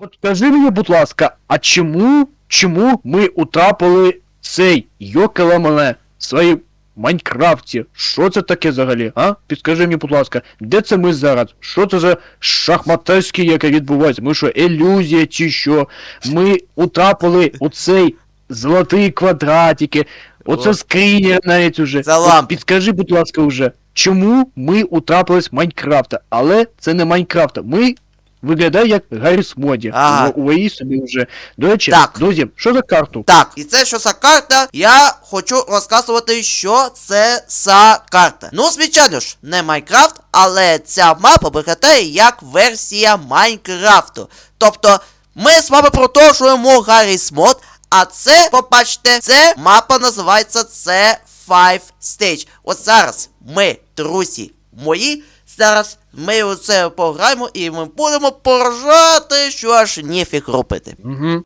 От скажи мені, будь ласка, а чому, чому ми утрапили цей йокеламане в своїй Майнкрафті? Що це таке взагалі, а? Підскажи мені, будь ласка, де це ми зараз? Що це за шахматерське, яке відбувається? Ми що, ілюзія чи що? Ми утрапили у цей золотий квадратики, оце скрінер навіть уже. От. Підскажи, будь ласка, уже, чому ми утрапились в Майнкрафта? Але це не Майнкрафта. Ми виглядаємо як Гарріс Моді. Ага. У УАІ собі вже. До речі, Так. друзі, що за карту? Так, і це що за карта, я хочу розказувати, що це за карта. Ну, звичайно ж, не Майнкрафт, але ця мапа виглядає як версія Майнкрафту. Тобто, ми з вами продовжуємо Гарріс Мод, а це, побачите, це мапа називається це Five Stage. От зараз ми, друзі мої, зараз ми у це пограємо і ми будемо поражати, що аж ніфіг робити. Угу.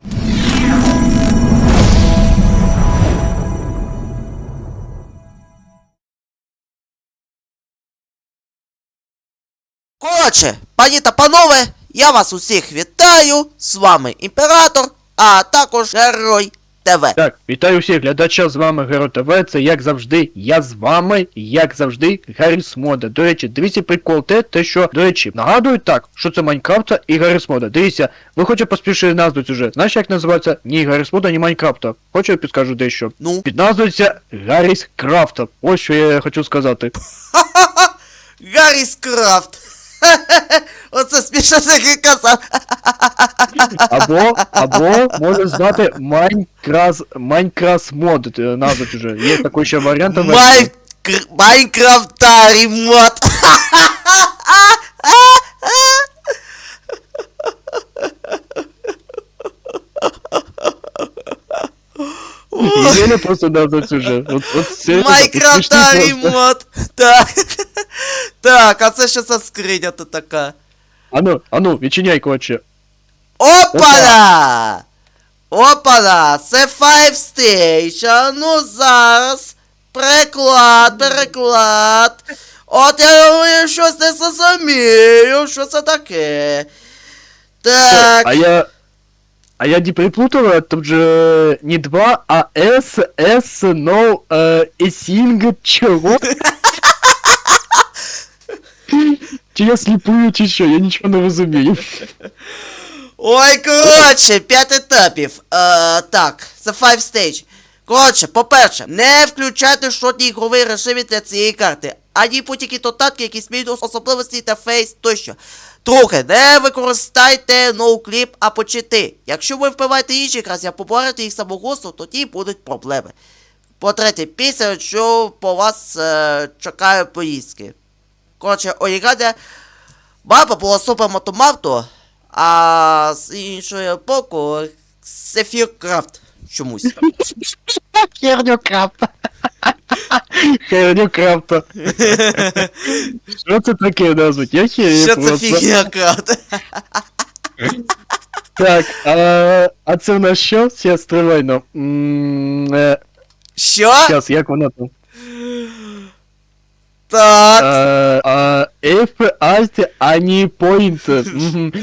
Коротше, пані та панове, я вас усіх вітаю. З вами імператор, а також герой ТВ. Так, вітаю всіх глядача, з вами Геро ТВ, це як завжди, я з вами, як завжди, Гарріс Мода. До речі, дивіться прикол те, те, що, до речі, нагадую так, що це Майнкрафта і Гарріс Мода. Дивіться, ви хочете поспішити назву вже. Знаєш, як називається? Ні Гарріс Мода, ні Майнкрафта. Хочу я підскажу дещо. Ну, Під назвою це Гарріс Крафта. Ось що я хочу сказати. Гарріс Крафт. Оце смішно таки казав. Або, або може звати Майнкрас, Майнкрас Мод, е, назву цю вже. Є такий ще варіант. Майн... Майнкрафтарі мод. Є не просто назву цю вже. От, от це, Майнкрафтарі смішно просто. мод. Так. Так, а це що за скриня тут така? Ану, ану, відчиняй, коротше. Опана! Опана! Це Five Stage. А ну зараз. Переклад, переклад. От я думаю, щось не зрозумію, що це таке. Так. А я... А я не переплутала, тут же не два, а S, S, no, э, Essing, чего? Чи я сліпую, чи що, я нічого не розумію. Ой, коротше, п'ять етапів. Е, так, це Five Stage. Коротше, по-перше, не включайте жодні ігрові режими для цієї карти. Ані будь-які додатки, які змінюють особливості інтерфейс тощо. Друге, не використайте ноукліп або чити. Якщо ви вбиваєте інших разів або поборете їх самогусу, тоді будуть проблеми. По-третє, після що по вас е, чекає поїздки. Коротше, орігання Баба була супер мотомавто, а з іншого боку Сефіркрафт чомусь. Херню крафта. Херню крафта. Що це таке назвуть? Я херю Що це просто. фігіркрафт? Так, а, а це в нас що? Сейчас стривай, ну. Е, Що? Щас, як воно там? Так. Е, а, F, Alt, Ані Point. Мгм.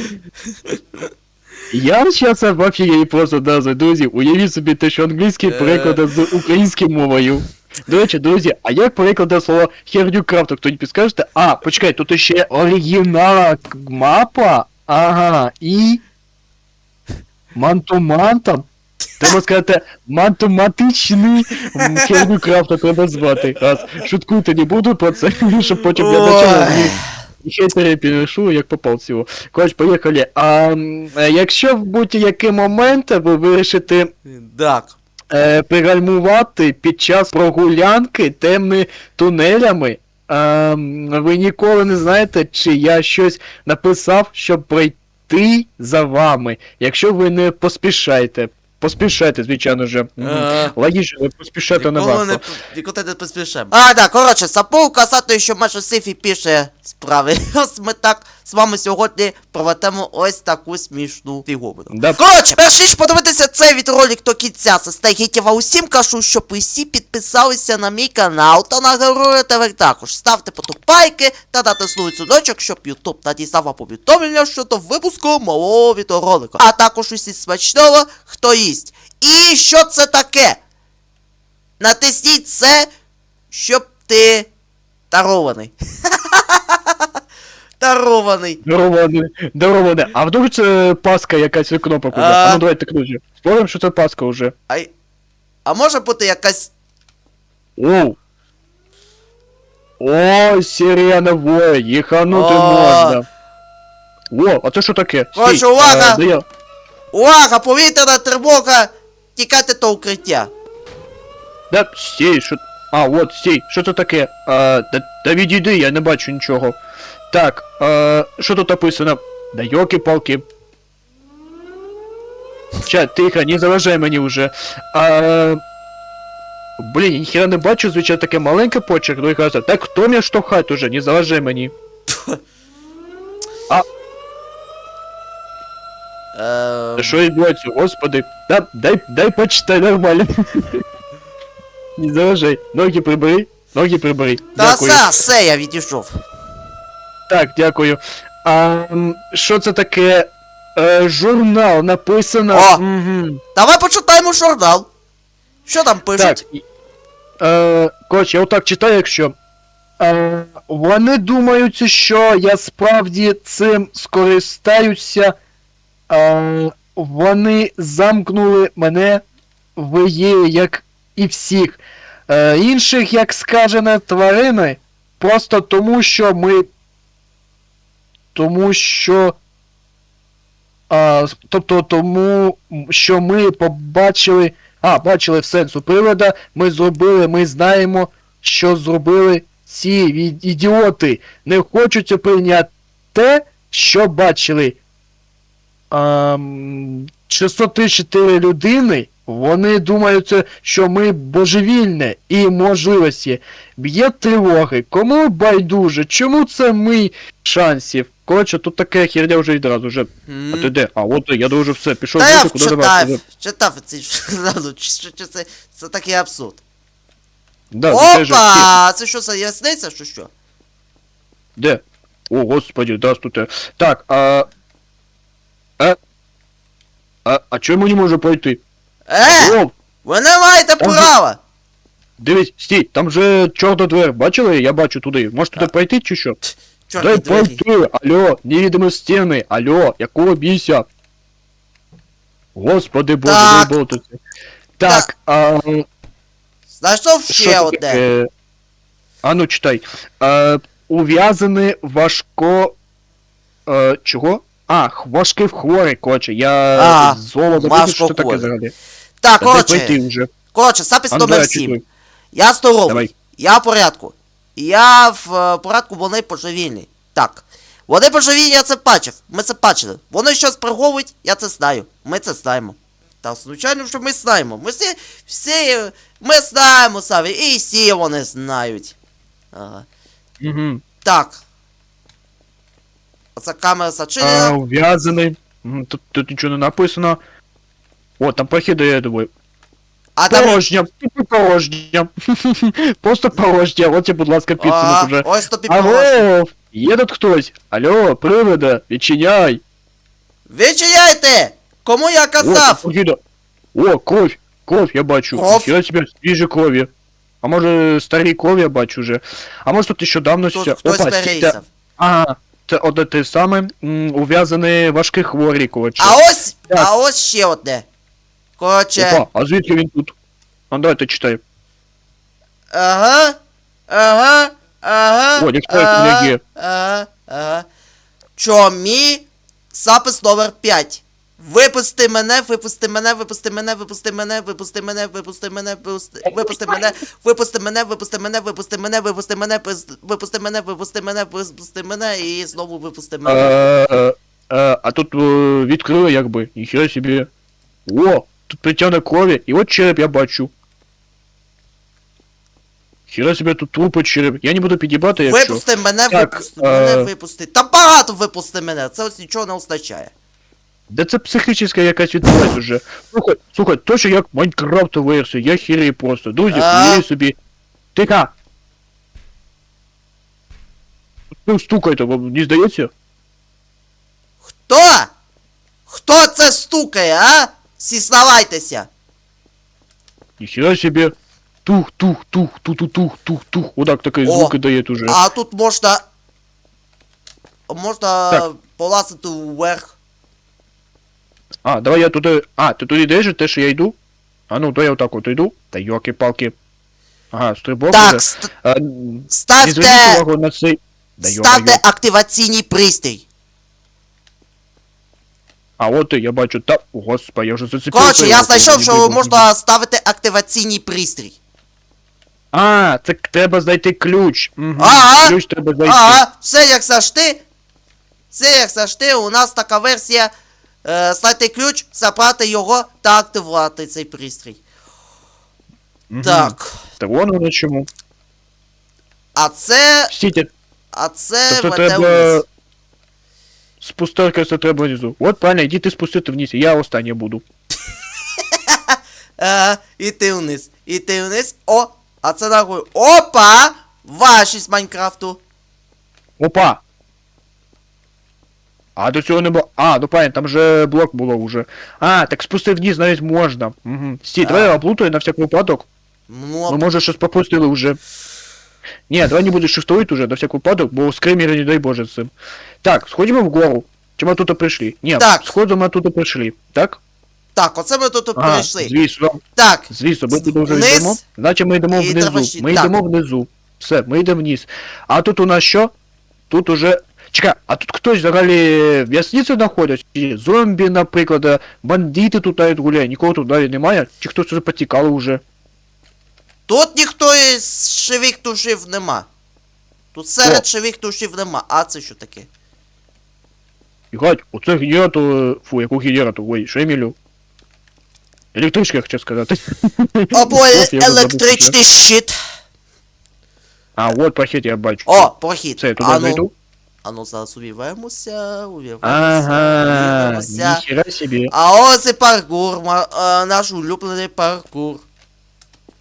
Я зараз в просто назви, друзі. Уявіть собі те, що англійський Е. переклад з українською мовою. До речі, друзі, а як перекладе слово херню крафту, хто не підскажете? А, почекай, тут ще оригінальна к- мапа. Ага, і. Мантомантом. Треба сказати, мантоматичний м, крафта треба звати. Раз. Шуткувати не буду про це, щоб потім я почав хейтери перешу, як попав цього. Коротше, поїхали. А е, якщо в будь-який момент ви вирішите Так. е, перегальмувати під час прогулянки темними тунелями. Е, ви ніколи не знаєте, чи я щось написав, щоб пройти за вами. Якщо ви не поспішаєте. Поспішайте, звичайно ж. Е, Логічно, ви поспішайте на Ніколи не варто. не поспішаємо. А, так, коротше, сапу касати, що Маша Сифі пише справи. Ось ми так з вами сьогодні проведемо ось таку смішну фігуру. Да. Коротше, перш ніж подивитися цей відеоролик до кінця, застегіть вам усім кажу, щоб всі підписалися на мій канал та на Героя ТВ також. Ставте подобайки та натиснули дзвіночок, щоб Ютуб надіслав вам повідомлення щодо випуску малого відеоролика. А також усі смачного, хто їсть. І що це таке? Натисніть це, щоб ти дарований. Дарований. Дароване, дароване. А вдруг це паска якась кнопок уже? А. А ну давайте кружі. Спорим, що це паска уже. А, а може бути якась. Оу. О, сирена воє, їханути О. можна. О, а це що таке? Стій, увага! е, де я? Увага! Повітряна тривога! Тікати до укриття. Да, стій, що... А, от, стій, що це таке? А, да, да відійди, я не бачу нічого. Так, а, що тут написано? Да йоки-палки. Ча, тихо, не заважай мені вже. А... Блін, я ніхера не бачу, звичайно, таке маленьке почерк, ну і каже, так хто мене штовхать уже, не заважай мені. Ем... Та що відбувається, господи? Да, дай, дай почитай нормально. Не заважай. Ноги прибери, ноги прибери. Та Дякую. все, все, я відійшов. Так, дякую. А що це таке? Е, журнал написано. О! Мгм. Давай почитаємо журнал. Що там пишуть? Так. Е, коротше, я отак читаю, якщо. Е, вони думають, що я справді цим скористаюся. Е, вони замкнули мене в є, як і всіх. Е, інших, як скажене, тварини, просто тому, що ми. Тому що. А, тобто тому, що ми побачили. А, бачили в сенсу привода, ми зробили, ми знаємо, що зробили ці ідіоти. Не хочуть прийняти те, що бачили. Ам, 634 людини, вони думають, що ми божевільне і можливості. Б'є тривоги. Кому байдуже? Чому це ми шансів? Коротше, тут така херня вже відразу вже. М. А ти де? А, от я дуже все, пішов Та я куди читав, давай. читав цей журнал, чи, чи це, це такий абсурд. Да, це же. Опа! Це що, це ясниця, що що? Де? О, господи, здравствуйте. Так, а... А... А, а чому не можу пройти? Е! О, Ви не маєте Там же- права! дивись, стій, там же чорна двер, бачили? Я бачу туди. Може туди А. пройти чи що? Чорні Дай двері. пройти, алло, невидимі стіни, алло, якого біся? Господи боже, Так. дай Боже. Так, а... Знайшов Що ще одне. Е, А ну читай. Е, ув'язаний важко. Е, чого? А, важкий хворий, коротше. Я А, золото важко що таке хворий. взагалі. Так, коротше, вже. коротше, запис номер 7. Я здоровий. Я в порядку. Я в е, порядку, вони божевільні. Так. Вони божевільні, я це бачив. Ми це бачили. Вони щось приговують, я це знаю. Ми це знаємо. Та звичайно, що ми знаємо. Ми всі, всі, ми знаємо самі, і всі вони знають. Ага. Угу. Так. Оце камера А, зачинена. ув'язаний. Тут, тут нічого не написано. О, там прохід, я думаю. А там. Порожня, тупо порожня. Просто порожня. От я, будь ласка, підсумок А, уже. ось тобі порожньо. Алло, є тут хтось? Алло, привида, відчиняй. Відчиняйте! Кому я О, казав? Фріда. О, кров, кров я бачу. Кров? Я себе свіжі крові. А може старі крові я бачу вже. А може тут ще давно Тут все. хтось Опа, переїхав. це, а, це одне те саме, м, ув'язаний важкий хворі, коротше. А ось, Так. а ось ще одне. Коротше. Опа, а звідки він тут? А давайте читай. Ага. Ага. Ага. О, ага, є. ага, ага. Чомі запис номер 5. Випусти мене, випусти мене, випусти мене, випусти мене, випусти мене, випусти мене, випусти випусти мене, випусти мене, випусти мене, випусти мене, випусти мене, випусти мене, випусти мене, випусти мене і знову випусти Е, мене. е, е, а тут е, відкрили якби, ніхера собі. О, тут притягне крові, і от череп я бачу. Хіра себе тут трупи череп. Я не буду підібати, якщо. Випусти мене, Так, випусти, е, мене випусти. Та багато випусти мене, це ось нічого не означає. Да це психічна якась відповідь уже. Слухай, слухай, то що як Майнкрафту версію, я хірий просто. Друзі, А? уявіть собі. Тихо! Ну, стукайте, вам не здається? Хто? Хто це стукає, а? Всі славайтеся. Ніхера себе. Тух, тух, тух, тух, тух, тух, тух, тух. Отак такі О, звуки дає уже. А тут можна. Можна Так. полазити вверх. А, давай я туди. А, ти туди йдеш, те, що я йду? А ну, то я отак от йду. Та йоки-палки. Ага, стрибок Так, уже. ст- А, ставте. увагу на цей. Да Ставте активаційний пристрій. А от я бачу, та. Господи, я вже зацепився. Коротше, я знайшов, що можна ставити активаційний пристрій. А, це треба знайти ключ. Угу. Ага. Ключ треба знайти. Ага, все як завжди. Все як завжди, у нас така версія. Е, знайти ключ, забрати його та активувати цей пристрій. Так. Та вон воно чому. А це. А це то це веде треба. вниз. Спуститися треба внизу. От правильно, йдіть спустити вниз, я останнє буду. Ага, іти вниз. Іти вниз. О! А це нахуй. Опа! Ваші з Майнкрафту. Опа! А до цього не було. А, ну правильно, там же блок було вже. А, так спустити вниз навіть можна. Угу. Стій, давай я облутаю на всякий випадок. Ну, Ми може щось пропустили вже. Ні, давай не будеш шифтовити уже, на всякий випадок, бо скримери, не дай Боже, з цим. Так, сходимо вгору. Чи ми тут прийшли? Ні, Так. сходу ми тут прийшли. Так? так, оце ми тут Ага, прийшли. звісно, Так, звісно, ми тут вже йдемо. Значить ми йдемо І внизу. ще- Ми так. йдемо внизу. Все, ми йдемо вниз. А тут у нас що? Тут уже. Чекай, а тут хтось взагалі в в'язниці знаходиться? Чи зомбі, наприклад, е, бандити тут навіть гуляє, нікого тут навіть немає? Чи хтось вже потікав уже? тут ніхто із живих душів нема. Тут серед О. живих душів нема. А це що таке? Ігать, оце генератор, фу, яку генератор, ой, Шемілю. Електричка, я хотів сказати. Або електричний щит. А, от прохід я бачу. О, прохід. Це я туди зайду? ану, зараз увірвемося, увірвемося, Ага, ніхера собі. А ось і паркур, ма- е, наш улюблений паркур.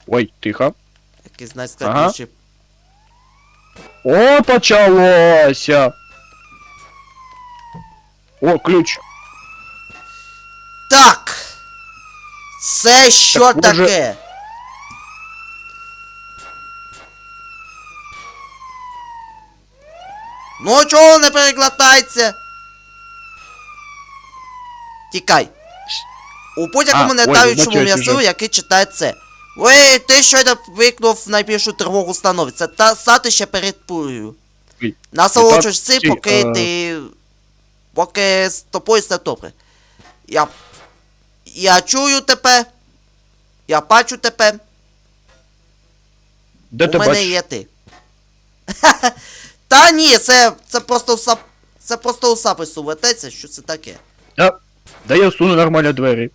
Ой, тихо. Який з найскладніший. О, почалося! О, ключ. Так. Це що Так, може- таке? Ну чого не переглотається? Тікай. У будь-якому ой, м'ясу, який читає це. Ой, ти щойно викнув найбільшу тривогу становить. Це та сатище перед пулею. Ой, Насолоджуєш цим, ці, поки е, ти. Поки з тобою все добре. Я. Я чую тебе. Я бачу тебе. Де У ти мене бачиш? є ти. Та ні, це. це просто у сап. Це просто у сапису вететься, що це таке. Да, да я суну нормально двері.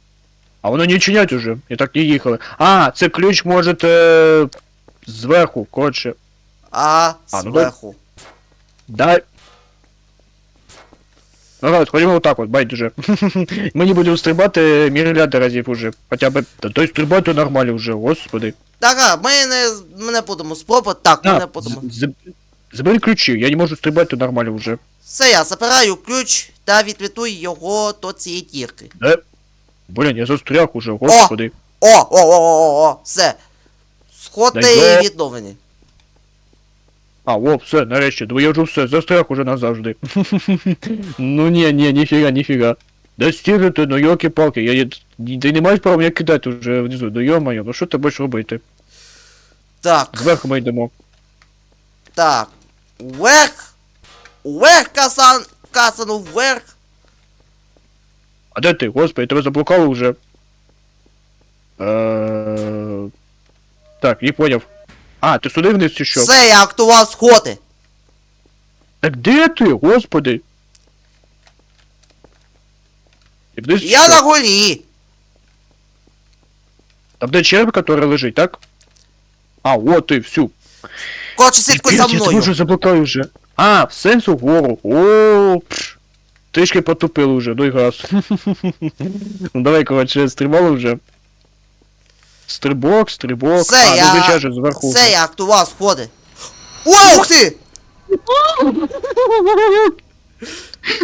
А воно не чинять уже, я так не їхали. А, це ключ може е, зверху, коротше. А, А, ну зверху. Дай. Ну давай, сходимо отак от, байдуже. Ми не будемо стрибати мільярди разів уже. Хоча б. Та той стрибати нормально вже, господи. Так, а, ми не, ми не будемо спробувати. Так, ми не будемо. забери ключі, я не можу стрибати нормально вже. Все, я забираю ключ та відвітую його до цієї дірки. Де? Блін, я застряг уже, господи. О, о, о, о, о, все. Сходи Дай-го. відновлені. А, о, все, нарешті, я вже все, застряг уже назавжди. ну ні, ні, ніфіга, ніфіга. Да стірити, ну йоки-палки, я, я, ти не маєш права мене кидати вже внизу, ну йо-моє, ну що ти будеш робити? Так, Зверху ми йдемо. так. Вверх. Вверх, касан. Касану вверх. А де ти, господи, тебе заблокали вже. Е... Так, не поняв. А, ти сюди вниз чи що? Все, я актував сходи. Так де ти, господи? Ти вниз чи Я що? на горі. Там де череп, который лежить, так? А, вот ти, всю. Коротше, слідкуй за Піпець, Я мною. вже заблукаю вже. А, в сенсу вгору. О, пш. Трішки потупили вже, ну і раз. ну давай, коротше, стрибали вже. Стрибок, стрибок. Все, а, я- ну звичайно зверху. Все, я актував сходи. Ух ти!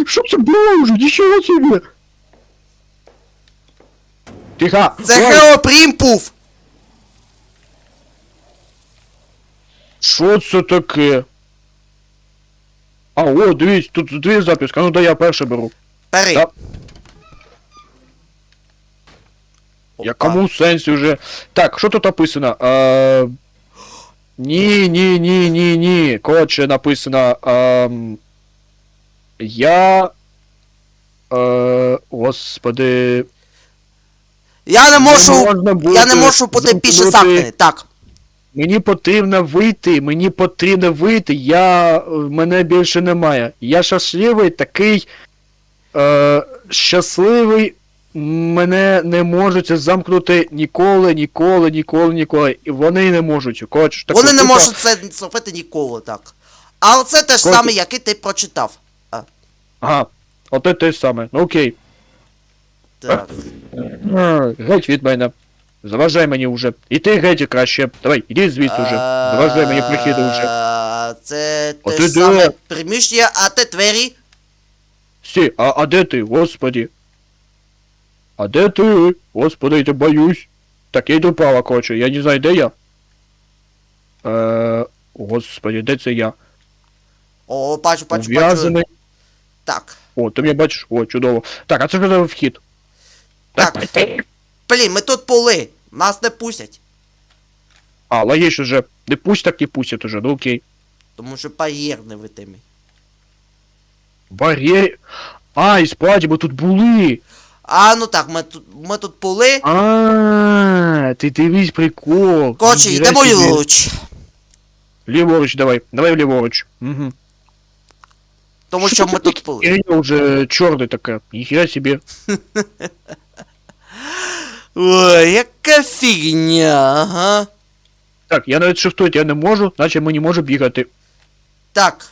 Що це було вже? Нічого собі! Тихо! Це Ой, Геопрім! Що це таке? А, о, дивись, тут дві записки, а ну да я перше беру. Бери. Так. Опа. Якому сенсі вже. Так, що тут написано? Е... Ні, ні, ні, ні, ні. Коротше, написано. Ем... Я. Е... Господи. Я не можу. Я не можу бути більше замкнений. Так. Мені потрібно вийти, мені потрібно вийти, я. е, мене більше немає. Я щасливий, такий. Е, щасливий. Мене не можуть замкнути ніколи, ніколи, ніколи, ніколи. І вони не можуть. Коротше, так Вони не можуть це зробити ніколи, так. Але це те ж Коротше- саме, яке ти прочитав. Ага, от це те саме. Ну окей. Так. Геть від мене. Заважай мені вже. І ти геть краще. Давай, іди звідси вже. Заважай мені прихіду вже. Е, Це А те ти ж де? саме приміщення, а те двері. Сі, а, а де ти, господі? А де ти? Господи, я боюсь. Так, я йду право, коротше, я не знаю, де я. Е, господи, де це я? О, бачу, бачу, бачу. Ув'язаний. Так. О, ти мене бачиш? О, чудово. Так, а це ж за вхід. Так. Блін, ми тут були. Нас не пустять. А, логічно вже. Не пусть так не пустять уже, ну окей. Тому що бар'єр не витимий. Бар'єр. А, і справді, ми тут були. А, ну так, ми тут, ми тут були. А, ти дивись прикол. Коротше, йдемо ліворуч. Ліворуч, давай. Давай ліворуч. Угу. Тому що ми тут були. Я вже чорний таке. Ніхіра собі. Ой, яка фігня, ага. Так, я навіть шифтувати я не можу, наче ми не можемо бігати. Так,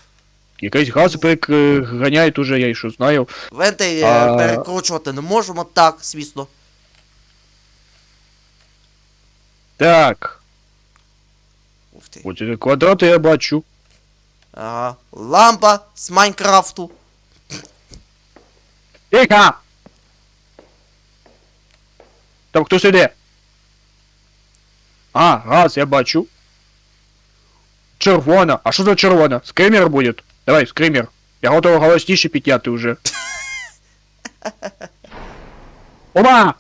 Якийсь газ переганяє уже, я і що знаю. венти А. перекручувати не можемо, так, звісно. Так, Ух ти. от квадрати я бачу. Ага. Лампа з Майнкрафту. Тихо! Там хтось іде. А, газ, я бачу. Червона. А що за червона? Скример буде? Давай, скример. Я готовий голосніше підняти вже. Оба!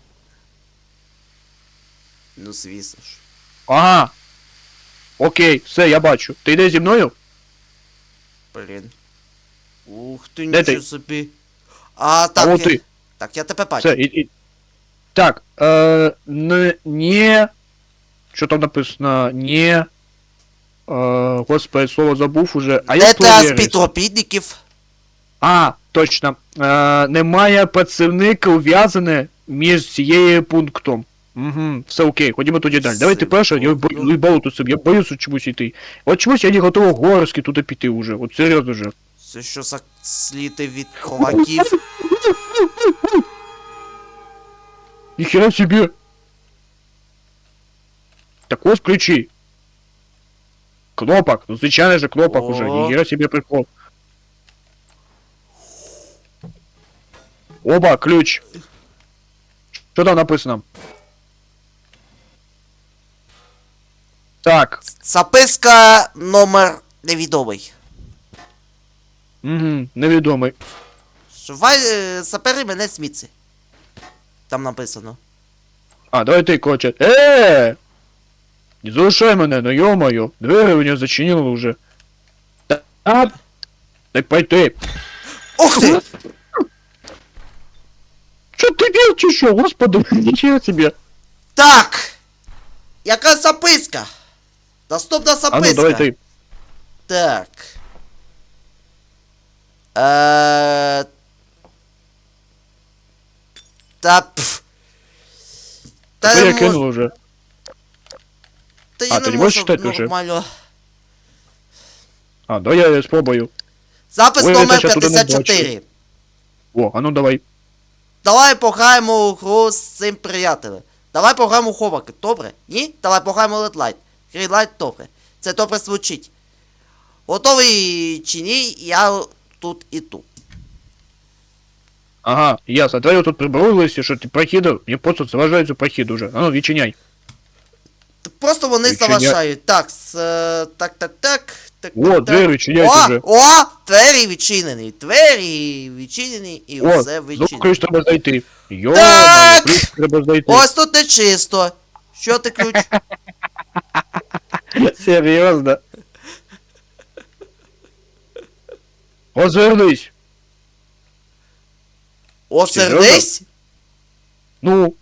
Ну, звісно ж. Ага. Окей, все, я бачу. Ти йдеш зі мною? Блін. Ух ти, Де ти? нічого собі. А, так, а я... от ти. так, я тебе бачу. Все, і, і... Так, е, не, не... Що там написано? Не... Е, господи, слово забув уже. А як перевіриш? співробітників? А, точно. Е, немає працівника ув'язане між цією пунктом. Угу, все окей, ходімо тоді далі. Давайте перше, я бо- їбало тут собі, я боюся чомусь йти. От чомусь я не готовий горськи туди піти уже. От серйозно вже. Це що за сліди від ховаків? Ніхера собі. Так ось ключі. Кнопок, ну звичайно же кнопок уже, О. ніхера собі прикол. Оба, ключ. Що там написано? Так, Записка номер невідомий. угу, невідомий. Шувай, е, забери мене звідси. Там написано. А, давай ти, короче. Е! Не залишай мене, ну ё-моё. Двері у нього зачинили вже. Та- А! Так пойти. Ух ти! Що ти бів чи що? Господи, нічого собі. Так! Яка записка? Наступна А записка. ну, давай ти. Так. Е... Та пф. Та Це я я, мож... кинув вже. Та А, я ти не можеш можу читати вже? нормально. А, да я спробую. Запис Ой, номер я ще туди не 54. О, а ну давай. Давай пограємо у гру з цим приятелем. Давай пограємо у ховаки, добре? Ні? Давай пограємо у Light. Greenlight добре. Це добре звучить. Готовий чи ні, я тут і тут. Ага, ясно. Я тут приберу лисі, що ти прохідав, мені просто заважається прохід уже. А ну, відчиняй. Просто вони Відчиня- заважають. Так, с, е, так, так, так. так, О, так, двері відчиняйте О, вже. о, двері відчинені. Двері відчинені і О, все відчинено. ключ треба знайти. Йо, Так! ключ треба знайти. Ось тут не чисто. Що ти ключ? Серйозно? Озирнись. Осердись? Ну,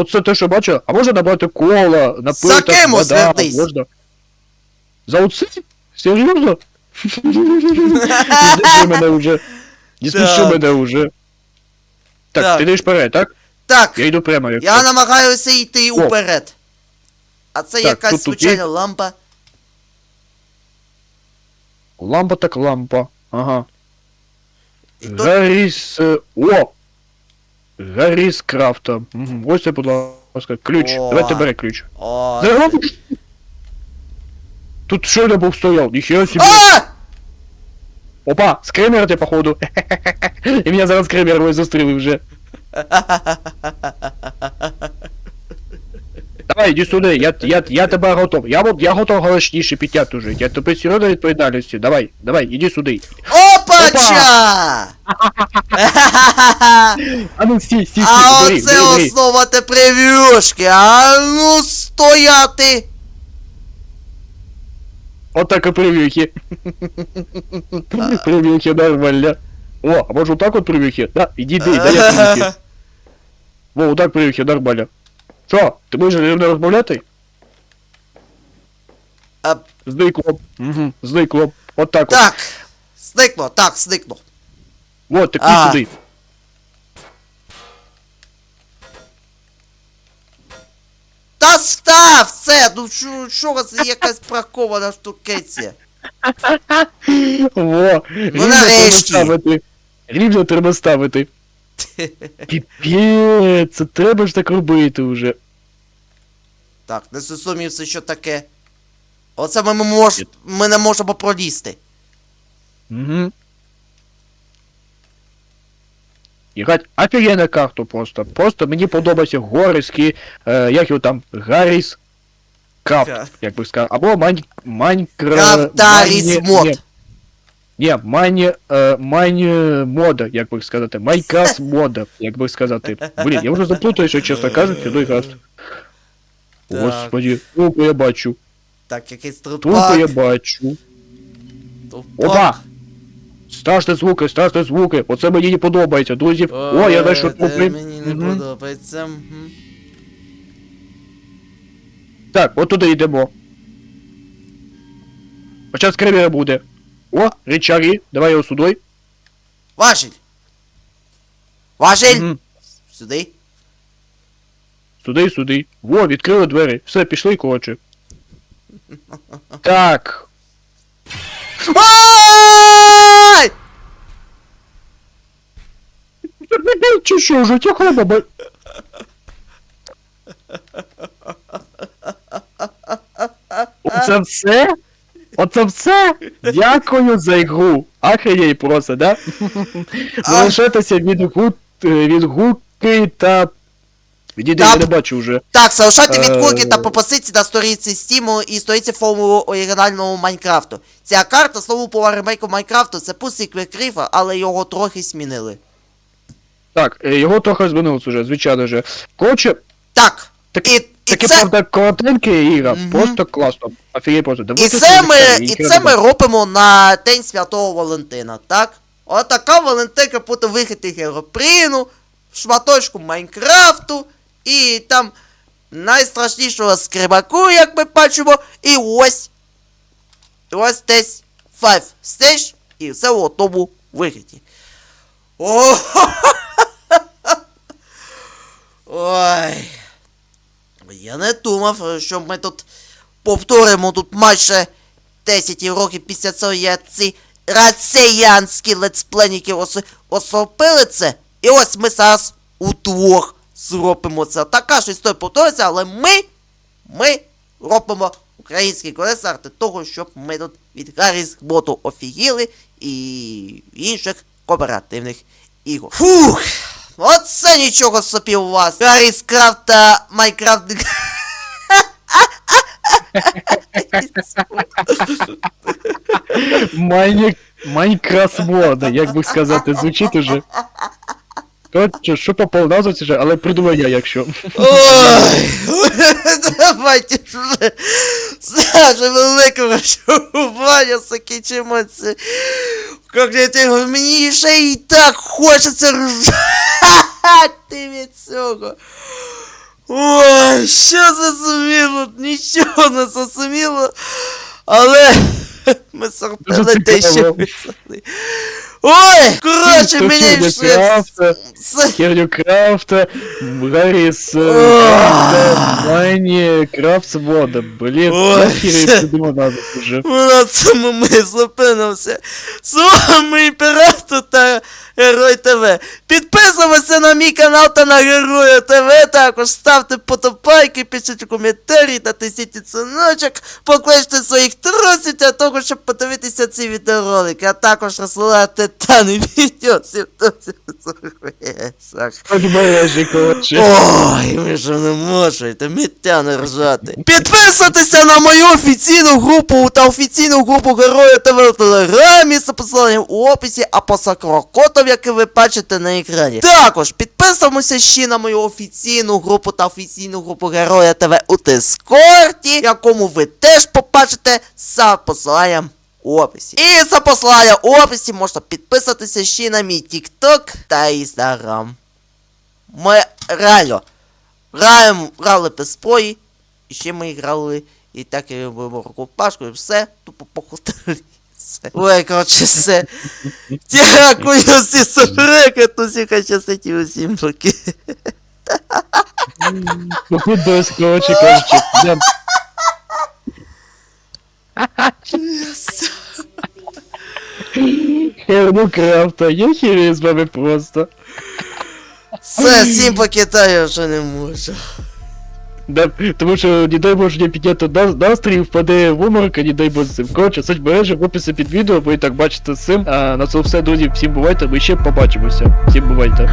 оце те, що бачу, а можна набрати кола, напиток, За ким вода, озирнись? можна. За оце? Серйозно? Не сміши мене вже. Не сміши Так. мене вже. Так, Так. ти йдеш вперед, так? Так, Я йду прямо, я намагаюся йти уперед. А це Так, якась тут- тут звичайна лампа. Лампа так лампа. Ага. І тут- е, О! Гарріс Крафта. Мгм, Ось це, будь ласка, ключ. О. Давайте бери ключ. О, Здорово! Тут что это был стоял? Нихера себе. А! Опа, скример ты походу. И меня зараз скример мой застрелил уже. Давай, иди сюда, я, я, я тебе готов. Я, вот- я готов голосніше підняти уже. Я тобі серйозно відповідальності. Давай, давай, іди сюди. Опача! А ну сі, сі, сі, А бери, оце бери, бери. основа те прев'юшки. А ну стояти! Отак і привюхи. Привюхи нормально. О, а може отак от привюхи? Да, іди, іди, дай я привюхи. Во, отак привюхи, нормально. Що, ти будеш зі мною розмовляти? А, Зникло. Угу, зникло. Отак от. так, зникло, так, зникло. Вот, ти А. сюди. Та став це! Ну що, що це якась бракована штукеція? Во, рівно треба нарешті. ставити. Рівно треба ставити. Піпець, це треба ж так робити вже. Так, не зрозумівся, що таке. Оце ми, мож... ми не можемо пролізти. Угу. Іграть офігенна карту просто. Просто мені подобається горські, е, як його там, Гарріс Крафт, як би сказав. Або Майн... Майнкра... Крафтаріс мод. Ні, ні Майні... Е, Майні мода, як би сказати. Майнкрафт мода, як би сказати. Блін, я вже заплутаюся, чесно кажучи, ну і раз. Господи, трупи я бачу. Так, якийсь Трупи я трупак. бачу. трупак. Опа! Страшні звуки, страшні звуки. Оце мені не подобається, друзі. О, я знайшов це. Мені не Мгм. подобається. мгм. Так, от туди йдемо. Хоча скримера буде. О, речаги, давай його сюди. Важіль! Важіль! Мгм. Сюди. Сюди, сюди. Во, відкрили двері. Все, пішли, коротше. Так. Ай! Що, життя хлоба, бо... Оце все? Оце все? Дякую за ігру. Ахренєй просто, да? Залишайтеся від гу... від гуки та... Відійди, я не бачу вже. Так, залишайте Е, відгуки та пропозиції на сторінці Стіму і сторінці форуму оригінального Майнкрафту. Ця карта знову по ремейку Майнкрафту, це пустий Квекріфа, але його трохи змінили. Так, е, його трохи змінилось уже, звичайно же. Коротше, Так, так, і, і це, правда коротеньке ігра, Мгм. просто класно. Офігеть просто. і це ми, і це ми робимо на День Святого Валентина, так? Отака Валентинка буде вихити героприну, шматочку Майнкрафту, і там найстрашнішого скрибаку, як ми бачимо, і ось. І ось десь Five Stage, і все в одному вигляді. О! Ой. Я не думав, що ми тут повторимо тут майже 10 років після цього я ці росіянські летспленіки ос- осопили це. І ось ми зараз удвох зробимо це. Така ж історія повториться, але ми, ми робимо українські колеса для того, щоб ми тут від Гарріс Боту офігіли і інших кооперативних ігор. Фух! Оце нічого собі у вас! Гарріс Крафт та Майнкрафт. Майні... Майнкрафт мода, як би сказати, звучить уже. Коротше, що попав назву це же, але придумав я, якщо. Ой, давайте вже Саша великого шарування закінчимо це. Когнітивно, мені ще і так хочеться ржати від цього. Ой, що засуміло, нічого не засуміло, але ми сортили те, що писали. Ой, коротше, мені Крафта, Херню Крафта, Гарріс, е, Майні, Крафт мода. Блін, нахер я придумав назву вже. На цьому ми зупинимося. З вами Імператор та Герой ТВ. Підписуємося на мій канал та на Героя ТВ. Також ставте потопайки, пишіть коментарі та тисіть дзвіночок. Покличте своїх друзів для того, щоб подивитися ці відеоролики, а також розсилати дані відео всім друзям в соцмережах. Хоч. Ой, ви ж не можете, миття не ржати. Підписуйтеся на мою офіційну групу та офіційну групу Героя ТВ в Телеграмі з посиланням у описі, а по сакрокотам, який ви бачите на екрані. Також підписуємося ще на мою офіційну групу та офіційну групу Героя ТВ у Дискорді, якому ви теж побачите за посиланням описі. І за посиланням у описі можна підписатися ще на мій TikTok та Instagram. Ми реально граємо, грали без зброї, і ще ми грали і так і робимо рукопашку, і все, тупо похотали. Все. Ой, коротше, все. Дякую всі за перегляд, усіх щастить і усім поки. Кудись, коротше, кажучи. Йдем. Херню Крафта, я хірю з вами просто. Все, всім покидаю, вже не можу. Да, тому що, не дай Боже, не підняти настрій, впаде в уморок, а не дай Боже цим. Коротше, суть мережі в описі під відео, ви і так бачите з цим. А на це все, друзі, всім бувайте, ми ще побачимося. Всім бувайте.